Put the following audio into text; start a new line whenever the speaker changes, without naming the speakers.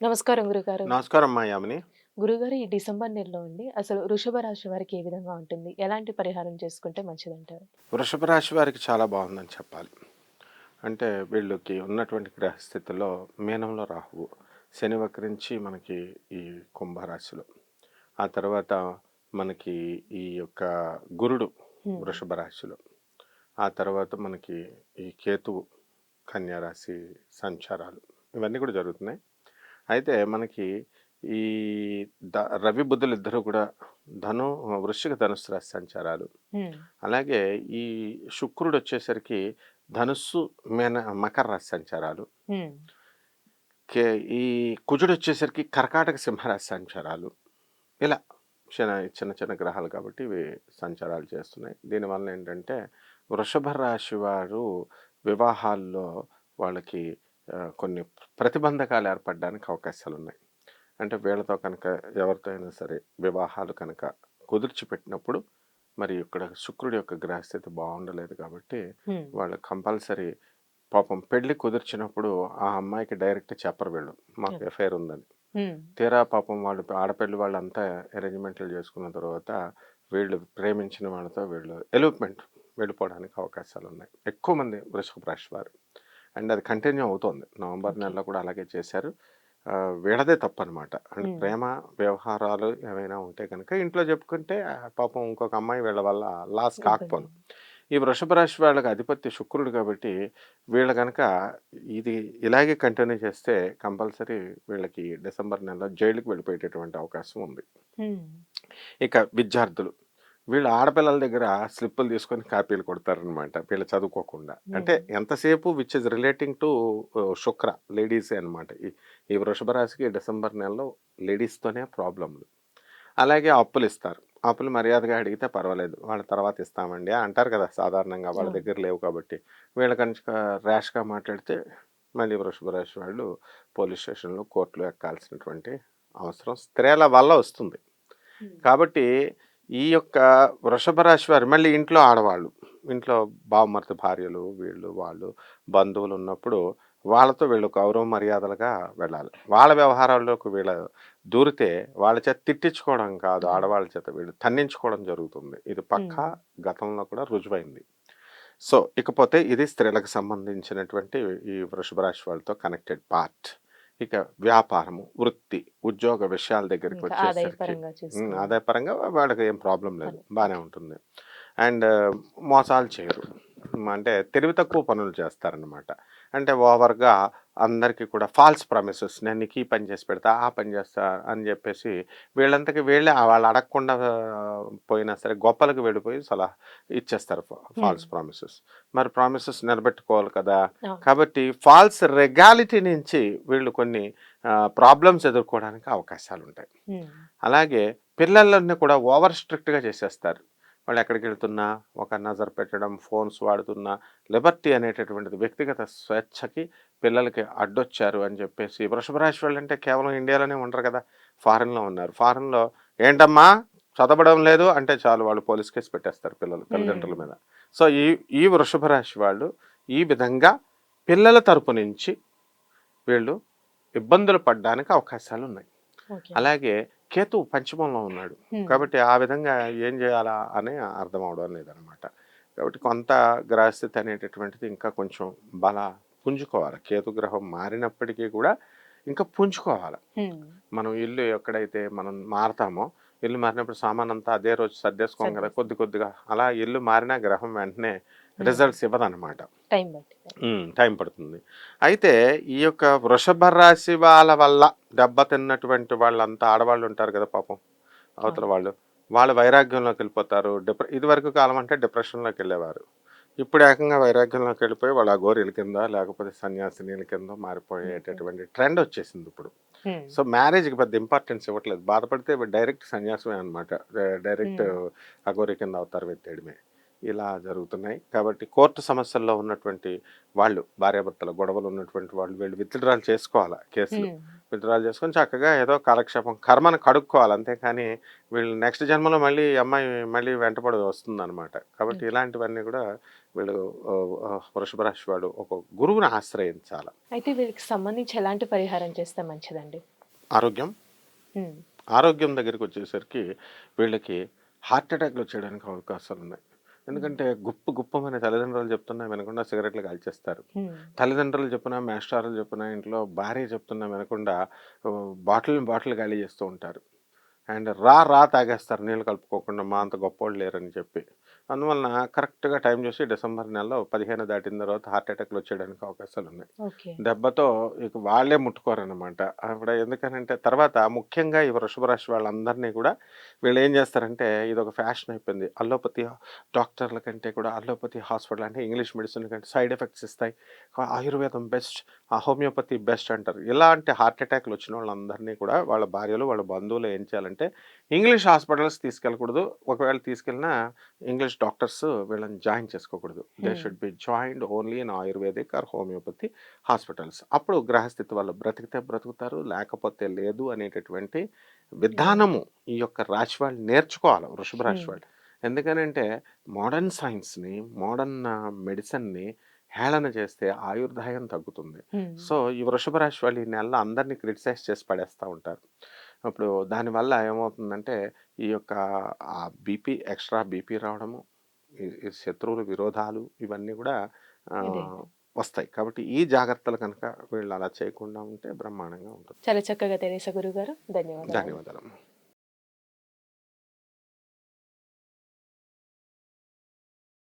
నమస్కారం గురుగారు.
నమస్కారం అమ్మా యామిని.
గురుగారు ఈ డిసెంబర్ నెలలో అండి అసలు వృషభ రాశి వారికి ఏ విధంగా ఉంటుంది? ఎలాంటి పరిహారం చేసుకుంటే మంచిదంటారు?
వృషభ రాశి వారికి చాలా బాగుందని చెప్పాలి. అంటే వీళ్ళకి ఉన్నటువంటి గ్రహస్థితిలో మీనంలో రాహువు, శని వక్రించి మనకి ఈ కుంభరాశిలో, ఆ తర్వాత మనకి ఈ యొక్క గురుడు. వృషభ రాశిలో, ఆ తర్వాత మనకి ఈ కేతువు కన్యా రాశి సంచారాలు ఇవన్నీ కూడా జరుగుతున్నాయి. అయితే మనకి ఈ ద రవి బుధులు ఇద్దరు కూడా ధను వృశ్చిక ధనుస్సు రాశి సంచారాలు. అలాగే ఈ శుక్రుడు వచ్చేసరికి ధనుస్సు మీన మకర రాశి సంచారాలు. కే ఈ కుజుడు వచ్చేసరికి కర్కాటక సింహరాశి సంచారాలు ఇలా చిన్న చిన్న చిన్న గ్రహాలు కాబట్టి ఇవి సంచారాలు చేస్తున్నాయి దీనివల్ల ఏంటంటే వృషభ రాశి వారు వివాహాల్లో వాళ్ళకి కొన్ని ప్రతిబంధకాలు ఏర్పడడానికి అవకాశాలు ఉన్నాయి అంటే వీళ్ళతో కనుక ఎవరితో అయినా సరే వివాహాలు కనుక కుదిర్చి పెట్టినప్పుడు మరి ఇక్కడ శుక్రుడి యొక్క గ్రహస్థితి బాగుండలేదు కాబట్టి. వాళ్ళు కంపల్సరీ పాపం పెళ్ళి కుదిర్చినప్పుడు ఆ అమ్మాయికి డైరెక్ట్ చెప్పరు వీళ్ళు మాకు. ఎఫైర్ ఉందని. తీరా పాపం వాళ్ళు ఆడపెళ్ళి వాళ్ళంతా అరేంజ్మెంట్లు చేసుకున్న తర్వాత వీళ్ళు ప్రేమించిన వాళ్ళతో వీళ్ళు ఎలూప్మెంట్ వెళ్ళిపోవడానికి అవకాశాలు ఉన్నాయి ఎక్కువ మంది వృషభ రాశి వారు అండ్ అది కంటిన్యూ అవుతోంది. నవంబర్. నెలలో కూడా అలాగే చేశారు. ఆ, వీళ్ళదే తప్పు అనమాట అంటే
Hmm.
ప్రేమ వ్యవహారాలు ఏమైనా ఉంటే కనుక ఇంట్లో చెప్పుకుంటే పాపం ఇంకొక అమ్మాయి వీళ్ళ వల్ల లాస్ కాకపోను. ఈ వృషభ రాశి వాళ్ళకి అధిపతి శుక్రుడు కాబట్టి వీళ్ళు కనుక ఇది ఇలాగే కంటిన్యూ చేస్తే కంపల్సరీ వీళ్ళకి డిసెంబర్ నెలలో జైలుకి వెళ్ళిపోయేటటువంటి అవకాశం ఉంది. ఇక విద్యార్థులు. వీళ్ళు ఆడపిల్లల దగ్గర స్లిప్పులు తీసుకొని కాపీలు కొడతారనమాట వీళ్ళు చదువుకోకుండా. అంటే ఎంతసేపు విచ్ ఇస్ రిలేటింగ్ టు శుక్ర లేడీసే అనమాట ఈ వృషభ రాశికి డిసెంబర్ నెలలో లేడీస్తోనే ప్రాబ్లంలు అలాగే అప్పులు ఇస్తారు. అప్పులు మర్యాదగా అడిగితే పర్వాలేదు. వాళ్ళ తర్వాత ఇస్తామండి అంటారు కదా సాధారణంగా వాళ్ళ. దగ్గర లేవు కాబట్టి. వీళ్ళ కనుక ర్యాష్గా మాట్లాడితే మళ్ళీ వృషభ రాశి వాళ్ళు పోలీస్ స్టేషన్లో కోర్టులో ఎక్కాల్సినటువంటి అవసరం స్త్రీల వల్ల వస్తుంది. కాబట్టి ఈ యొక్క వృషభ రాశి వారు మళ్ళీ ఇంట్లో ఆడవాళ్ళు ఇంట్లో బావమర్తి భార్యలు వీళ్ళు వాళ్ళు బంధువులు ఉన్నప్పుడు వాళ్ళతో వీళ్ళు గౌరవ మర్యాదలుగా వెళ్ళాలి. వాళ్ళ వ్యవహారాల్లోకి వీళ్ళ దూరితే వాళ్ళ చేత తిట్టించుకోవడం కాదు ఆడవాళ్ళ చేత వీళ్ళు తన్నించుకోవడం జరుగుతుంది. ఇది పక్కా గతంలో కూడా రుజువైంది. సో ఇకపోతే ఇది స్త్రీలకు సంబంధించినటువంటి ఈ వృషభ రాశి వాళ్ళతో కనెక్టెడ్ పార్ట్ ఇక వ్యాపారము వృత్తి ఉద్యోగ విషయాల దగ్గరికి వచ్చేసరికి
ఆదాయపరంగా
వాళ్ళకి ఏం ప్రాబ్లం లేదు. బాగానే ఉంటుంది. అండ్ మోసాలు చేయరు. అంటే తెలివి తక్కువ పనులు చేస్తారనమాట అంటే ఓవర్గా అందరికీ కూడా ఫాల్స్ ప్రామిసెస్ నేను నీకు ఈ పని చేసి పెడతా ఆ పని చేస్తా అని చెప్పేసి వీళ్ళంతకి వీళ్ళే వాళ్ళు అడగకుండా పోయినా సరే గొప్పలకు వెళ్ళిపోయి సలహా ఇచ్చేస్తారు ఫాల్స్ ప్రామిసెస్. మరి ప్రామిసెస్ నిలబెట్టుకోవాలి కదా. కాబట్టి ఫాల్స్ రెగాలిటీ నుంచి వీళ్ళు కొన్ని ప్రాబ్లమ్స్ ఎదుర్కోవడానికి అవకాశాలు ఉంటాయి. అలాగే పిల్లలని కూడా ఓవర్ స్ట్రిక్ట్గా చేసేస్తారు. వాళ్ళు ఎక్కడికి వెళ్తున్నా ఒక నజర్ పెట్టడం ఫోన్స్ వాడుతున్నా లిబర్టీ అనేటటువంటిది వ్యక్తిగత స్వేచ్ఛకి పిల్లలకి అడ్డొచ్చారు అని చెప్పేసి వృషభ రాశి వాళ్ళు అంటే కేవలం ఇండియాలోనే ఉండరు కదా ఫారెన్లో ఉన్నారు. ఫారెన్లో ఏంటమ్మా చదవడం లేదు అంటే చాలు వాళ్ళు పోలీస్ కేసు పెట్టేస్తారు పిల్లలు తల్లిదండ్రుల మీద. సో ఈ ఈ వృషభ రాశి వాళ్ళు ఈ విధంగా పిల్లల తరపు నుంచి వీళ్ళు ఇబ్బందులు పడడానికి అవకాశాలు ఉన్నాయి. అలాగే కేతు పంచమంలో ఉన్నాడు. కాబట్టి ఆ విధంగా ఏం చేయాలా అని అర్థం అవడం లేదనమాట కాబట్టి కొంత గ్రహస్థితి అనేటటువంటిది ఇంకా కొంచెం బల పుంజుకోవాలి కేతు గ్రహం మారినప్పటికీ కూడా ఇంకా పుంజుకోవాలి. మనం ఇల్లు ఎక్కడైతే మనం మారతామో ఇల్లు మారినప్పుడు సామాన్ అంతా అదే రోజు సర్దేసుకోం కదా. కొద్ది కొద్దిగా అలా ఇల్లు మారినా గ్రహం వెంటనే రిజల్ట్స్ ఇవ్వదన్నమాట.
టైం
పడుతుంది. అయితే ఈ యొక్క వృషభ రాశి వాళ్ళ వల్ల దెబ్బతిన్నటువంటి వాళ్ళంతా ఆడవాళ్ళు ఉంటారు కదా పాపం అవతల వాళ్ళు. వాళ్ళు వైరాగ్యంలోకి వెళ్ళిపోతారు. డిప్రె ఇదివరకు కాలం అంటే డిప్రెషన్లోకి వెళ్ళేవారు. ఇప్పుడు ఏకంగా వైరాగ్యంలోకి వెళ్ళిపోయి వాళ్ళ గోరీల కింద లేకపోతే సన్యాసినీల కింద మారిపోయేటటువంటి ట్రెండ్ వచ్చేసింది ఇప్పుడు. సో మ్యారేజ్కి పెద్ద ఇంపార్టెన్స్ ఇవ్వట్లేదు. బాధపడితే డైరెక్ట్ సన్యాసమే అనమాట డైరెక్ట్ అగోరి కింద అవతారం ఎత్తేయడమే ఇలా జరుగుతున్నాయి. కాబట్టి కోర్టు సమస్యల్లో ఉన్నటువంటి వాళ్ళు భార్యాభర్తల గొడవలు ఉన్నటువంటి వాళ్ళు వీళ్ళు విత్డ్రాల్ చేసుకోవాలా కేసులు. విత్డ్రాల్ చేసుకొని చక్కగా ఏదో కాలక్షేపం కర్మను కడుక్కోవాలి అంతేకాని వీళ్ళు నెక్స్ట్ జన్మలో మళ్ళీ అమ్మాయి మళ్ళీ వెంటపడి వస్తుందన్నమాట. కాబట్టి ఇలాంటివన్నీ కూడా వీళ్ళు వృషభ రాశి వాడు ఒక గురువుని ఆశ్రయించాలి?
అయితే వీరికి సంబంధించి ఎలాంటి పరిహారం చేస్తే మంచిదండి?
ఆరోగ్యం? ఆరోగ్యం దగ్గరికి వచ్చేసరికి వీళ్ళకి హార్ట్ అటాక్లు వచ్చేయడానికి అవకాశాలు ఉన్నాయి ఎందుకంటే గుప్పు గుప్పమని తల్లిదండ్రులు చెప్తున్నా వినకుండా సిగరెట్లు కాల్చేస్తారు. తల్లిదండ్రులు చెప్పినా మాస్టర్లు చెప్పినా ఇంట్లో భార్య చెప్తున్నా వినకుండా బాటిల్ బాటిల్ ఖాళీ చేస్తూ ఉంటారు. అండ్ రా రా తాగేస్తారు. నీళ్ళు కలుపుకోకుండా మా అంత గొప్పోళ్ళు లేరని చెప్పి. అందువలన కరెక్ట్గా టైం చూసి డిసెంబర్ నెలలో పదిహేను దాటిన తర్వాత హార్ట్ అటాక్లు వచ్చేయడానికి అవకాశాలు ఉన్నాయి దెబ్బతో ఇక వాళ్ళే ముట్టుకోరన్నమాట. అప్పుడు ఎందుకనంటే తర్వాత ముఖ్యంగా ఈ వృషభ రాశి వాళ్ళందరినీ కూడా వీళ్ళు ఏం చేస్తారంటే ఇది ఒక ఫ్యాషన్ అయిపోయింది. అల్లోపతి డాక్టర్ల కంటే కూడా అల్లోపతి హాస్పిటల్ అంటే ఇంగ్లీష్ మెడిసిన్ కంటే సైడ్ ఎఫెక్ట్స్ ఇస్తాయి. ఆయుర్వేదం బెస్ట్ ఆ హోమియోపతి బెస్ట్ అంటారు. ఇలాంటి హార్ట్ అటాక్లు వచ్చిన వాళ్ళందరినీ కూడా వాళ్ళ భార్యలు వాళ్ళ బంధువులు ఏం చేయాలంటే ఇంగ్లీష్ హాస్పిటల్స్ తీసుకెళ్ళకూడదు. ఒకవేళ తీసుకెళ్ళినా ఇంగ్లీష్ డాక్టర్స్ వీళ్ళని జాయిన్ చేసుకోకూడదు. They. Should be joined only in Ayurvedic or homeopathy hospitals. అప్పుడు గ్రహస్థితి వాళ్ళు బ్రతికితే బ్రతుకుతారు లేకపోతే లేదు అనేటటువంటి విధానము ఈ యొక్క రాశి వాళ్ళు నేర్చుకోవాలి వృషభ రాశి. వాళ్ళు. ఎందుకనంటే మోడర్న్ సైన్స్ని మోడర్న్ మెడిసిన్ని హేళన చేస్తే ఆయుర్దాయం తగ్గుతుంది. సో ఈ వృషభ రాశి వాళ్ళు ఈ నెలలో అందరినీ క్రిటిసైజ్ చేసి పడేస్తూ ఉంటారు. ఇప్పుడు దానివల్ల ఏమవుతుందంటే ఈ యొక్క ఆ బీపీ ఎక్స్ట్రా బీపీ రావడము ఈ ఈ శత్రువులు విరోధాలు ఇవన్నీ కూడా ఆ. వస్తాయి. కాబట్టి ఈ జాగ్రత్తలు కనుక వీళ్ళు అలా చేయకుండా ఉంటే బ్రహ్మాండంగా ఉంటుంది.
చాలా చక్కగా తెలియసా గురుగారు. ధన్యవాదాలు.
ధన్యవాదాలు